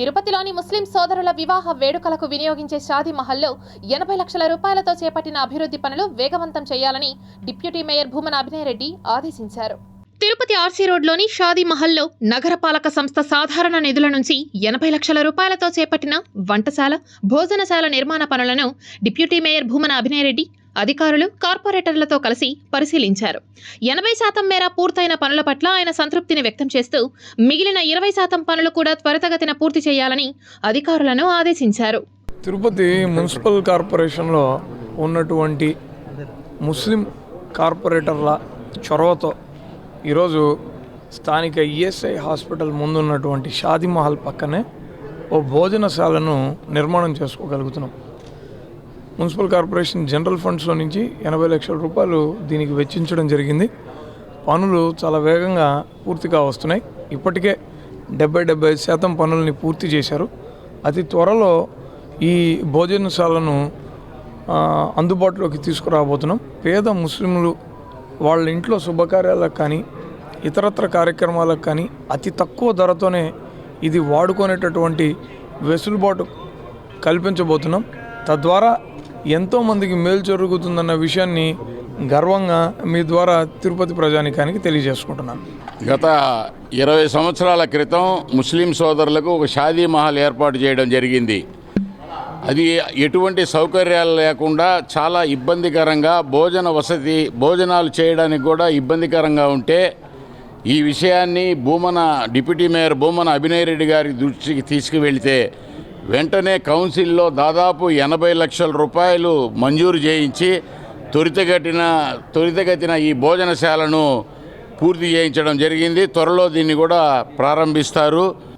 తిరుపతిలోని ముస్లిం సోదరుల వివాహ వేడుకలకు వినియోగించే షాదీ మహల్లో ఎనభై లక్షల రూపాయలతో చేపట్టిన అభివృద్ధి పనులు వేగవంతం చేయాలని డిప్యూటీ మేయర్ భూమన అభినయరెడ్డి ఆదేశించారు. తిరుపతి ఆర్సీ రోడ్లోని షాదీ మహల్లో నగరపాలక సంస్థ సాధారణ నిధుల నుంచి ఎనభై లక్షల రూపాయలతో చేపట్టిన వంటశాల భోజనశాల నిర్మాణ పనులను డిప్యూటీ మేయర్ భూమన అభినయరెడ్డి అధికారులు కార్పొరేటర్లతో కలిసి పరిశీలించారు. ఎనభై శాతం మేర పూర్తయిన పనుల పట్ల ఆయన సంతృప్తిని వ్యక్తం చేస్తూ మిగిలిన ఇరవై శాతం పనులు కూడా త్వరితగతిన పూర్తి చేయాలని అధికారులను ఆదేశించారు. తిరుపతి మున్సిపల్ కార్పొరేషన్లో ఉన్నటువంటి ముస్లిం కార్పొరేటర్ల చొరవతో ఈరోజు స్థానిక ఈఎస్ఐ హాస్పిటల్ ముందున్నటువంటి షాదీ మహల్ పక్కనే ఓ భోజనశాలను నిర్మాణం చేసుకోగలుగుతున్నాం. మున్సిపల్ కార్పొరేషన్ జనరల్ ఫండ్స్లో నుంచి ఎనభై లక్షల రూపాయలు దీనికి వెచ్చించడం జరిగింది. పనులు చాలా వేగంగా పూర్తిగా వస్తున్నాయి. ఇప్పటికే డెబ్బై డెబ్బై శాతం పనుల్ని పూర్తి చేశారు. అతి త్వరలో ఈ భోజనశాలను అందుబాటులోకి తీసుకురాబోతున్నాం. పేద ముస్లింలు వాళ్ళ ఇంట్లో శుభకార్యాలకు కానీ ఇతరత్ర కార్యక్రమాలకు కానీ అతి తక్కువ ధరతోనే ఇది వాడుకునేటటువంటి వెసులుబాటు కల్పించబోతున్నాం. తద్వారా ఎంతోమందికి మేలు జరుగుతుందన్న విషయాన్ని గర్వంగా మీ ద్వారా తిరుపతి ప్రజానికానికి తెలియజేసుకుంటున్నాను. గత ఇరవై సంవత్సరాల క్రితం ముస్లిం సోదరులకు ఒక షాదీ మహల్ ఏర్పాటు చేయడం జరిగింది. అది ఎటువంటి సౌకర్యాలు లేకుండా చాలా ఇబ్బందికరంగా భోజన వసతి భోజనాలు చేయడానికి కూడా ఇబ్బందికరంగా ఉంటే ఈ విషయాన్ని భూమన డిప్యూటీ మేయర్ భూమన అభినయ్ రెడ్డి గారి దృష్టికి తీసుకువెళితే వెంటనే కౌన్సిల్లో దాదాపు ఎనభై లక్షల రూపాయలు మంజూరు చేయించి త్వరితగతిన త్వరితగతిన ఈ భోజనశాలను పూర్తి చేయించడం జరిగింది. త్వరలో దీన్ని కూడా ప్రారంభిస్తారు.